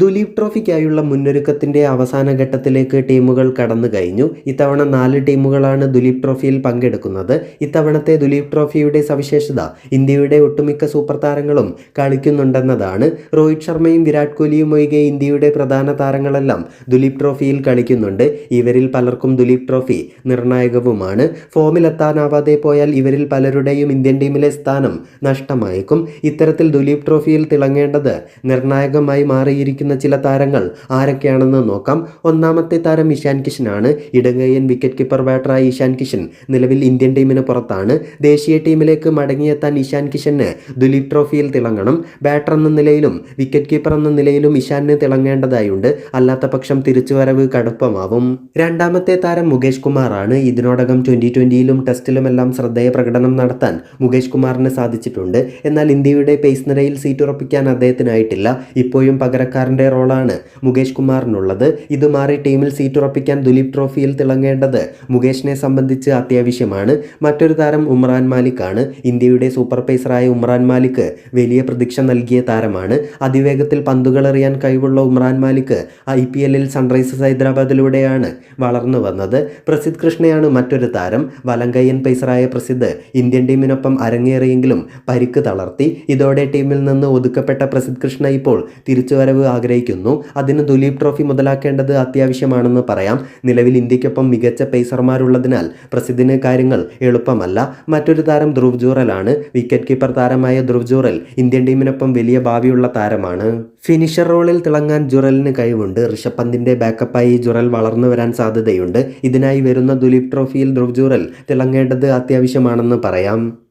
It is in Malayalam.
ദുലീപ് ട്രോഫിക്കായുള്ള മുന്നൊരുക്കത്തിന്റെ അവസാന ഘട്ടത്തിലേക്ക് ടീമുകൾ കടന്നു കഴിഞ്ഞു. ഇത്തവണ നാല് ടീമുകളാണ് ദുലീപ് ട്രോഫിയിൽ പങ്കെടുക്കുന്നത്. ഇത്തവണത്തെ ദുലീപ് ട്രോഫിയുടെ സവിശേഷത ഇന്ത്യയുടെ ഒട്ടുമിക്ക സൂപ്പർ താരങ്ങളും കളിക്കുന്നുണ്ടെന്നതാണ്. രോഹിത് ശർമ്മയും വിരാട് കോഹ്ലിയും ഒഴികെ ഇന്ത്യയുടെ പ്രധാന താരങ്ങളെല്ലാം ദുലീപ് ട്രോഫിയിൽ കളിക്കുന്നുണ്ട്. ഇവരിൽ പലർക്കും ദുലീപ് ട്രോഫി നിർണായകവുമാണ്. ഫോമിലെത്താനാവാതെ പോയാൽ ഇവരിൽ പലരുടെയും ഇന്ത്യൻ ടീമിലെ സ്ഥാനം നഷ്ടമായേക്കും. ഇത്തരത്തിൽ ദുലീപ് ട്രോഫിയിൽ തിളങ്ങേണ്ടത് നിർണായകമായി മാറിയിരിക്കുന്ന. ചില താരങ്ങൾ ആരൊക്കെയാണെന്ന് നോക്കാം. ഒന്നാമത്തെ താരം ഇഷാൻ കിഷൻ ആണ് ഇടങ്കയ്യൻ വിക്കറ്റ് കീപ്പർ ബാറ്ററായ ഇഷാൻ കിഷൻ നിലവിൽ ഇന്ത്യൻ ടീമിന് പുറത്താണ്. ദേശീയ ടീമിലേക്ക് മടങ്ങിയെത്താൻ ഇഷാൻ കിഷന് ദുലീപ് ട്രോഫിയിൽ തിളങ്ങണം. ബാറ്റർ എന്ന നിലയിലും വിക്കറ്റ് കീപ്പർ എന്ന നിലയിലും ഇഷാന് തിളങ്ങേണ്ടതായുണ്ട്. അല്ലാത്ത പക്ഷം തിരിച്ചുവരവ് കടുപ്പമാവും. രണ്ടാമത്തെ താരം മുകേഷ് കുമാറാണ്. ഇതിനോടകം ട്വന്റി ട്വന്റിയിലും ടെസ്റ്റിലുമെല്ലാം ശ്രദ്ധേയ പ്രകടനം നടത്താൻ മുകേഷ് കുമാറിന് സാധിച്ചിട്ടുണ്ട്. എന്നാൽ ഇന്ത്യയുടെ പേസ് നിരയിൽ സീറ്റ് ഉറപ്പിക്കാൻ അദ്ദേഹത്തിനായിട്ടില്ല. ഇപ്പോഴും പകരക്കാരന്റെ റോളാണ് മുകേഷ് കുമാറിനുള്ളത്. ഇത് മാറി ടീമിൽ സീറ്റ് ഉറപ്പിക്കാൻ ദുലീപ് ട്രോഫിയിൽ തിളങ്ങേണ്ടത് മുകേഷിനെ സംബന്ധിച്ച് അത്യാവശ്യമാണ്. മറ്റൊരു താരം ഉമ്രാൻ മാലിക്കാണ്. ഇന്ത്യയുടെ സൂപ്പർ പേസറായ ഉമ്രാൻ മാലിക് വലിയ പ്രതീക്ഷ നൽകിയ താരമാണ്. അതിവേഗത്തിൽ പന്തുകൾ എറിയാൻ കഴിവുള്ള ഉമ്രാൻ മാലിക് ഐ പി എല്ലിൽ സൺറൈസേഴ്സ് ഹൈദരാബാദിലൂടെയാണ് വളർന്നു വന്നത്. പ്രസിദ്ധ് കൃഷ്ണയാണ് മറ്റൊരു താരം. വലങ്കയ്യൻ പേസറായ പ്രസിദ്ധ് ഇന്ത്യൻ ടീമിനൊപ്പം അരങ്ങേറിയെങ്കിലും പരിക്ക് തളർത്തി. ഇതോടെ ടീമിൽ നിന്ന് ഒതുക്കപ്പെട്ട പ്രസിദ്ധ് കൃഷ്ണ ഇപ്പോൾ തിരിച്ചുവരവ് ആഗ്രഹിക്കുന്നു. അതിന് ദുലീപ് ട്രോഫി മുതലാക്കേണ്ടത് അത്യാവശ്യമാണെന്ന് പറയാം. നിലവിൽ ഇന്ത്യക്കൊപ്പം മികച്ച പേസർമാരുള്ളതിനാൽ പ്രസിദ്ധിന് കാര്യങ്ങൾ എളുപ്പമല്ല. മറ്റൊരു താരം ധ്രുവ് ജൂറലാണ്. വിക്കറ്റ് കീപ്പർ താരമായ ധ്രുവ് ജൂറൽ ഇന്ത്യൻ ടീമിനൊപ്പം വലിയ ഭാവിയുള്ള താരമാണ്. ഫിനിഷർ റോളിൽ തിളങ്ങാൻ ജുറലിന് കഴിവുണ്ട്. ഋഷഭ് പന്തിന്റെ ബാക്കപ്പായി ജുറൽ വളർന്നു വരാൻ സാധ്യതയുണ്ട്. ഇതിനായി വരുന്ന ദുലീപ് ട്രോഫിയിൽ ധ്രുവ് ജൂറൽ തിളങ്ങേണ്ടത് അത്യാവശ്യമാണെന്ന് പറയാം.